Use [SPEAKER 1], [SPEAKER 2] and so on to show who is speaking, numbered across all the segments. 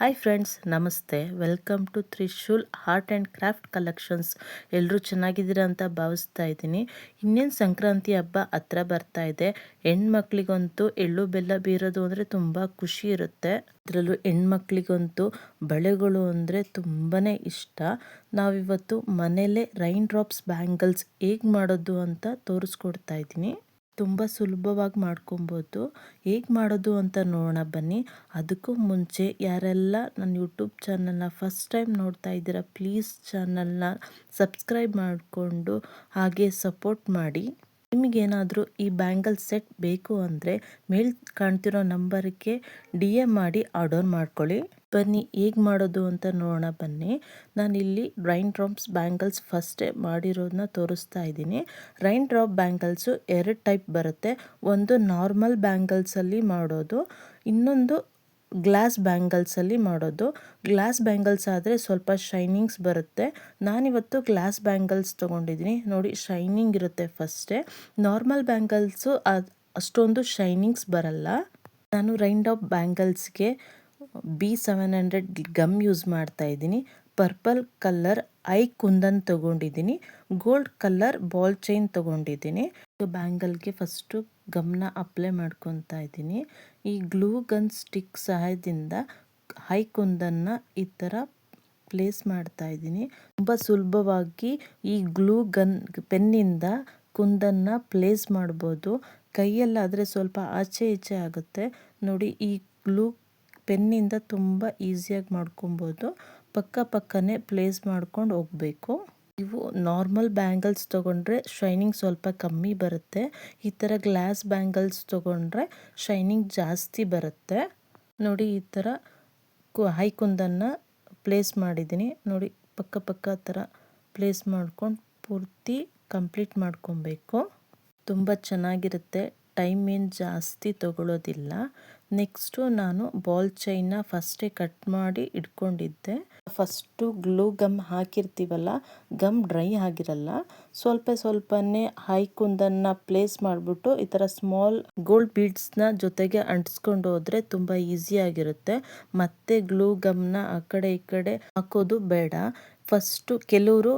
[SPEAKER 1] Hi friends ನಮಸ್ತೆ. Welcome to Trishul art and craft collections ಎಲ್ಲರೂ ಚೆನ್ನಾಗಿದ್ದೀರಾ ಅಂತ ಭಾವಿಸ್ತಾ ಇದ್ದೀನಿ. ಇನ್ನೇನು ಸಂಕ್ರಾಂತಿ ಹಬ್ಬ ಹತ್ರ ಬರ್ತಾ ಇದೆ. ಹೆಣ್ಮಕ್ಳಿಗಂತೂ ಎಳ್ಳು ಬೆಲ್ಲ ಬೀರೋದು ಅಂದರೆ ತುಂಬ ಖುಷಿ ಇರುತ್ತೆ. ಅದರಲ್ಲೂ ಹೆಣ್ಮಕ್ಳಿಗಂತೂ ಬಳೆಗಳು ಅಂದರೆ ತುಂಬಾ ಇಷ್ಟ. ನಾವಿವತ್ತು ಮನೇಲೇ ರೈನ್ ಡ್ರಾಪ್ಸ್ ಬ್ಯಾಂಗಲ್ಸ್ ಹೇಗೆ ಮಾಡೋದು ಅಂತ ತೋರಿಸ್ಕೊಡ್ತಾ ಇದ್ದೀನಿ. ತುಂಬ ಸುಲಭವಾಗಿ ಮಾಡ್ಕೊಬೋದು. ಹೇಗೆ ಮಾಡೋದು ಅಂತ ನೋಡೋಣ ಬನ್ನಿ. ಅದಕ್ಕೂ ಮುಂಚೆ ಯಾರೆಲ್ಲ ನನ್ನ ಯೂಟ್ಯೂಬ್ ಚಾನಲ್ನ ಫಸ್ಟ್ ಟೈಮ್ ನೋಡ್ತಾ ಇದ್ದೀರಾ, ಪ್ಲೀಸ್ ಚಾನಲ್ನ ಸಬ್ಸ್ಕ್ರೈಬ್ ಮಾಡಿಕೊಂಡು ಹಾಗೆ ಸಪೋರ್ಟ್ ಮಾಡಿ. ನಿಮಗೇನಾದರೂ ಈ ಬ್ಯಾಂಗಲ್ ಸೆಟ್ ಬೇಕು ಅಂದರೆ ಮೇಲ್ ಕಾಣ್ತಿರೋ ನಂಬರ್ಗೆ ಡಿ ಎಂ ಮಾಡಿ ಆರ್ಡರ್ ಮಾಡ್ಕೊಳ್ಳಿ. ಬನ್ನಿ, ಹೇಗೆ ಮಾಡೋದು ಅಂತ ನೋಡೋಣ, ಬನ್ನಿ. ನಾನಿಲ್ಲಿ ರೈನ್ ಡ್ರಾಪ್ಸ್ ಬ್ಯಾಂಗಲ್ಸ್ ಫಸ್ಟೇ ಮಾಡಿರೋದನ್ನ ತೋರಿಸ್ತಾ ಇದ್ದೀನಿ. ರೈನ್ ಡ್ರಾಪ್ ಬ್ಯಾಂಗಲ್ಸು ಎರಡು ಟೈಪ್ ಬರುತ್ತೆ. ಒಂದು ನಾರ್ಮಲ್ ಬ್ಯಾಂಗಲ್ಸಲ್ಲಿ ಮಾಡೋದು, ಇನ್ನೊಂದು ಗ್ಲಾಸ್ ಬ್ಯಾಂಗಲ್ಸಲ್ಲಿ ಮಾಡೋದು. ಗ್ಲಾಸ್ ಬ್ಯಾಂಗಲ್ಸ್ ಆದರೆ ಸ್ವಲ್ಪ ಶೈನಿಂಗ್ಸ್ ಬರುತ್ತೆ. ನಾನಿವತ್ತು ಗ್ಲಾಸ್ ಬ್ಯಾಂಗಲ್ಸ್ ತೊಗೊಂಡಿದ್ದೀನಿ. ನೋಡಿ, ಶೈನಿಂಗ್ ಇರುತ್ತೆ ಫಸ್ಟೇ. ನಾರ್ಮಲ್ ಬ್ಯಾಂಗಲ್ಸು ಅಷ್ಟೊಂದು ಶೈನಿಂಗ್ಸ್ ಬರಲ್ಲ. ನಾನು ರೈಂಡ್ of ಬ್ಯಾಂಗಲ್ಸ್ಗೆ B seven hundred gum use ಮಾಡ್ತಾ ಇದ್ದೀನಿ. ಪರ್ಪಲ್ ಕಲರ್ ಐ ಕುಂದನ್ ತಗೊಂಡಿದ್ದೀನಿ. ಗೋಲ್ಡ್ ಕಲರ್ ಬಾಲ್ ಚೈನ್ ತಗೊಂಡಿದ್ದೀನಿ. ಬ್ಯಾಂಗಲ್ಗೆ ಫಸ್ಟು ಗಮ್ನ ಅಪ್ಲೈ ಮಾಡ್ಕೊತಾ ಇದ್ದೀನಿ. ಈ ಗ್ಲೂ ಗನ್ ಸ್ಟಿಕ್ ಸಹಾಯದಿಂದ ಹೈ ಕುಂದನ್ನು ಈ ಥರ ಪ್ಲೇಸ್ ಮಾಡ್ತಾ ಇದ್ದೀನಿ. ತುಂಬ ಸುಲಭವಾಗಿ ಈ ಗ್ಲೂ ಗನ್ ಪೆನ್ನಿಂದ ಕುಂದನ್ನು ಪ್ಲೇಸ್ ಮಾಡ್ಬೋದು. ಕೈಯಲ್ಲಾದರೆ ಸ್ವಲ್ಪ ಆಚೆ ಈಚೆ ಆಗುತ್ತೆ. ನೋಡಿ, ಈ ಗ್ಲೂ ಪೆನ್ನಿಂದ ತುಂಬ ಈಸಿಯಾಗಿ ಮಾಡ್ಕೊಬೋದು. ಪಕ್ಕ ಪಕ್ಕನೇ ಪ್ಲೇಸ್ ಮಾಡ್ಕೊಂಡು ಹೋಗಬೇಕು. ಇವು ನಾರ್ಮಲ್ ಬ್ಯಾಂಗಲ್ಸ್ ತೊಗೊಂಡ್ರೆ ಶೈನಿಂಗ್ ಸ್ವಲ್ಪ ಕಮ್ಮಿ ಬರುತ್ತೆ. ಈ ಥರ ಗ್ಲಾಸ್ ಬ್ಯಾಂಗಲ್ಸ್ ತೊಗೊಂಡ್ರೆ ಶೈನಿಂಗ್ ಜಾಸ್ತಿ ಬರುತ್ತೆ. ನೋಡಿ ಈ ಥರ ಕು ಹೈಕುಂದನ್ನು ಪ್ಲೇಸ್ ಮಾಡಿದ್ದೀನಿ. ನೋಡಿ ಪಕ್ಕ ಪಕ್ಕ ಥರ ಪ್ಲೇಸ್ ಮಾಡ್ಕೊಂಡು ಪೂರ್ತಿ ಕಂಪ್ಲೀಟ್ ಮಾಡ್ಕೊಬೇಕು. ತುಂಬ ಚೆನ್ನಾಗಿರುತ್ತೆ. ಟೈಮ್ ಏನು ಜಾಸ್ತಿ ತಗೊಳ್ಳೋದಿಲ್ಲ ನೆಕ್ಸ್ಟು ನಾನು ಬಾಲ್ ಚೈನ್ನ ಫಸ್ಟೇ ಕಟ್ ಮಾಡಿ ಇಟ್ಕೊಂಡಿದ್ದೆ. ಫಸ್ಟು ಗ್ಲೂ ಗಮ್ ಹಾಕಿರ್ತೀವಲ್ಲ, ಗಮ್ ಡ್ರೈ ಆಗಿರಲ್ಲ. ಸ್ವಲ್ಪ ಸ್ವಲ್ಪನೇ ಹೈ ಹೈಕುಂದನ್ನು ಪ್ಲೇಸ್ ಮಾಡಿಬಿಟ್ಟು ಈ ಥರ ಸ್ಮಾಲ್ ಗೋಲ್ಡ್ ಬೀಡ್ಸ್ನ ಜೊತೆಗೆ ಅಂಟಿಸ್ಕೊಂಡು ಹೋದರೆ ತುಂಬ ಈಸಿಯಾಗಿರುತ್ತೆ ಮತ್ತೆ ಗ್ಲೂ ಗಮ್ನ ಆ ಕಡೆ ಈ ಕಡೆ ಹಾಕೋದು ಬೇಡ. ಫಸ್ಟು ಕೆಲವರು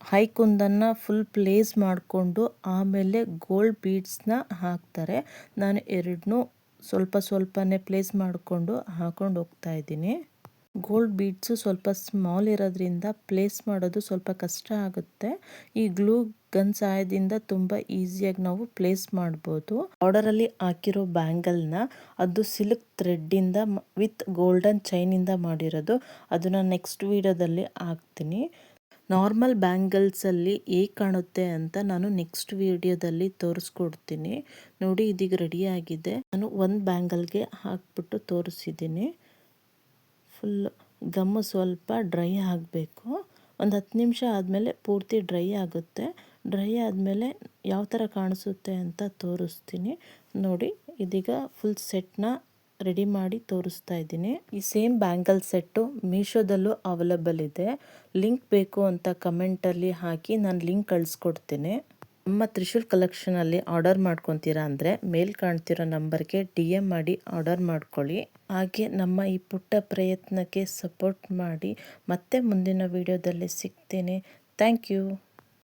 [SPEAKER 1] ಹೈಕುಂದನ್ನು ಫುಲ್ ಪ್ಲೇಸ್ ಮಾಡಿಕೊಂಡು ಆಮೇಲೆ ಗೋಲ್ಡ್ ಬೀಡ್ಸ್ನ ಹಾಕ್ತಾರೆ. ನಾನು ಎರಡನ್ನೂ ಸ್ವಲ್ಪ ಸ್ವಲ್ಪನೇ ಪ್ಲೇಸ್ ಮಾಡಿಕೊಂಡು ಹಾಕ್ಕೊಂಡು ಹೋಗ್ತಾ ಇದ್ದೀನಿ. ಗೋಲ್ಡ್ ಬೀಡ್ಸು ಸ್ವಲ್ಪ ಸ್ಮಾಲ್ ಇರೋದ್ರಿಂದ ಪ್ಲೇಸ್ ಮಾಡೋದು ಸ್ವಲ್ಪ ಕಷ್ಟ ಆಗುತ್ತೆ. ಈ ಗ್ಲೂ ಗನ್ ಸಹಾಯದಿಂದ ತುಂಬ ಈಸಿಯಾಗಿ ನಾವು ಪ್ಲೇಸ್ ಮಾಡ್ಬೋದು. ಆರ್ಡರಲ್ಲಿ ಹಾಕಿರೋ ಬ್ಯಾಂಗಲ್ನ ಅದು ಸಿಲ್ಕ್ ಥ್ರೆಡ್ಡಿಂದ ವಿತ್ ಗೋಲ್ಡನ್ ಚೈನಿಂದ ಮಾಡಿರೋದು. ಅದನ್ನು ನೆಕ್ಸ್ಟ್ ವೀಡಿಯೋದಲ್ಲಿ ಹಾಕ್ತೀನಿ. ನಾರ್ಮಲ್ ಬ್ಯಾಂಗಲ್ಸಲ್ಲಿ ಹೇಗೆ ಕಾಣುತ್ತೆ ಅಂತ ನಾನು ನೆಕ್ಸ್ಟ್ ವಿಡಿಯೋದಲ್ಲಿ ತೋರಿಸ್ಕೊಡ್ತೀನಿ. ನೋಡಿ, ಇದೀಗ ಆಗಿದೆ. ನಾನು ಒಂದು ಬ್ಯಾಂಗಲ್ಗೆ ಹಾಕ್ಬಿಟ್ಟು ತೋರಿಸಿದ್ದೀನಿ. ಫುಲ್ ಗಮ್ಮು ಸ್ವಲ್ಪ ಡ್ರೈ ಆಗಬೇಕು. ಒಂದು ಹತ್ತು ನಿಮಿಷ ಆದಮೇಲೆ ಪೂರ್ತಿ ಡ್ರೈ ಆಗುತ್ತೆ. ಡ್ರೈ ಆದಮೇಲೆ ಯಾವ ಥರ ಕಾಣಿಸುತ್ತೆ ಅಂತ ತೋರಿಸ್ತೀನಿ. ನೋಡಿ, ಇದೀಗ ಫುಲ್ ಸೆಟ್ನ ರೆಡಿ ಮಾಡಿ ತೋರಿಸ್ತಾ ಇದ್ದೀನಿ. ಈ ಸೇಮ್ ಬ್ಯಾಂಗಲ್ ಸೆಟ್ಟು ಮೀಶೋದಲ್ಲೂ ಅವೈಲಬಲ್ ಇದೆ. ಲಿಂಕ್ ಬೇಕು ಅಂತ ಕಮೆಂಟಲ್ಲಿ ಹಾಕಿ ನಾನು ಲಿಂಕ್ ಕಳಿಸ್ಕೊಡ್ತೀನಿ. ನಮ್ಮ ತ್ರಿಶೂಲ್ ಕಲೆಕ್ಷನಲ್ಲಿ ಆರ್ಡರ್ ಮಾಡ್ಕೊತೀರಾ ಅಂದರೆ ಮೇಲ್ ಕಾಣ್ತಿರೋ ನಂಬರ್ಗೆ ಡಿ ಎಂ ಮಾಡಿ ಆರ್ಡರ್ ಮಾಡ್ಕೊಳ್ಳಿ. ಹಾಗೆ ನಮ್ಮ ಈ ಪುಟ್ಟ ಪ್ರಯತ್ನಕ್ಕೆ ಸಪೋರ್ಟ್ ಮಾಡಿ. ಮತ್ತೆ ಮುಂದಿನ ವಿಡಿಯೋದಲ್ಲಿ ಸಿಗ್ತೇನೆ. Thank you